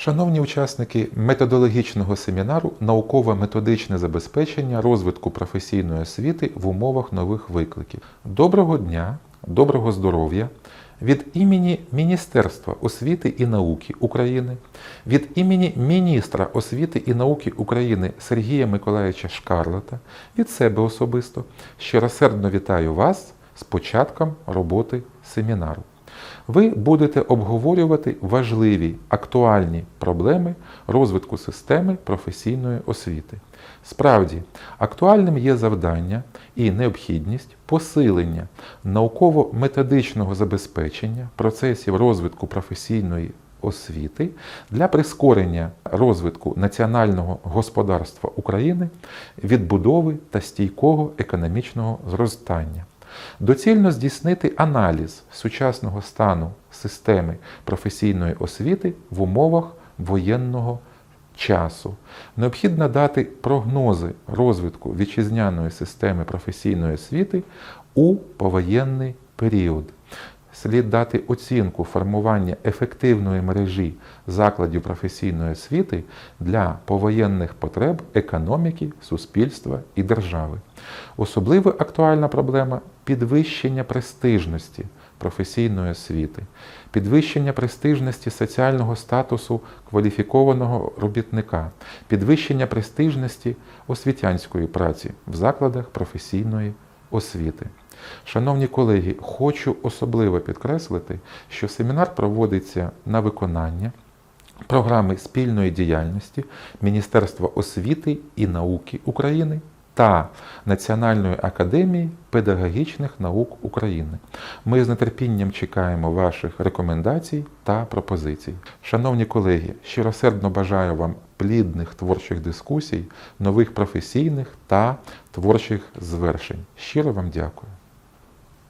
Шановні учасники методологічного семінару Науково-методичне забезпечення розвитку професійної освіти в умовах нових викликів. Доброго дня, доброго здоров'я! Від імені Міністерства освіти і науки України, від імені міністра освіти і науки України Сергія Миколаївича Шкарлета, від себе особисто щиросердно вітаю вас з початком роботи семінару. Ви будете обговорювати важливі актуальні проблеми розвитку системи професійної освіти. Справді, актуальним є завдання і необхідність посилення науково-методичного забезпечення процесів розвитку професійної освіти для прискорення розвитку національного господарства України, відбудови та стійкого економічного зростання. Доцільно здійснити аналіз сучасного стану системи професійної освіти в умовах воєнного часу. Необхідно дати прогнози розвитку вітчизняної системи професійної освіти у повоєнний період. Слід дати оцінку формування ефективної мережі закладів професійної освіти для повоєнних потреб економіки, суспільства і держави. Особливо актуальна проблема підвищення престижності професійної освіти, підвищення престижності соціального статусу кваліфікованого робітника, підвищення престижності освітянської праці в закладах професійної освіти. Шановні колеги, хочу особливо підкреслити, що семінар проводиться на виконання програми спільної діяльності Міністерства освіти і науки України та Національної академії педагогічних наук України. Ми з нетерпінням чекаємо ваших рекомендацій та пропозицій. Шановні колеги, щиросердно бажаю вам плідних творчих дискусій, нових професійних та творчих звершень. Щиро вам дякую.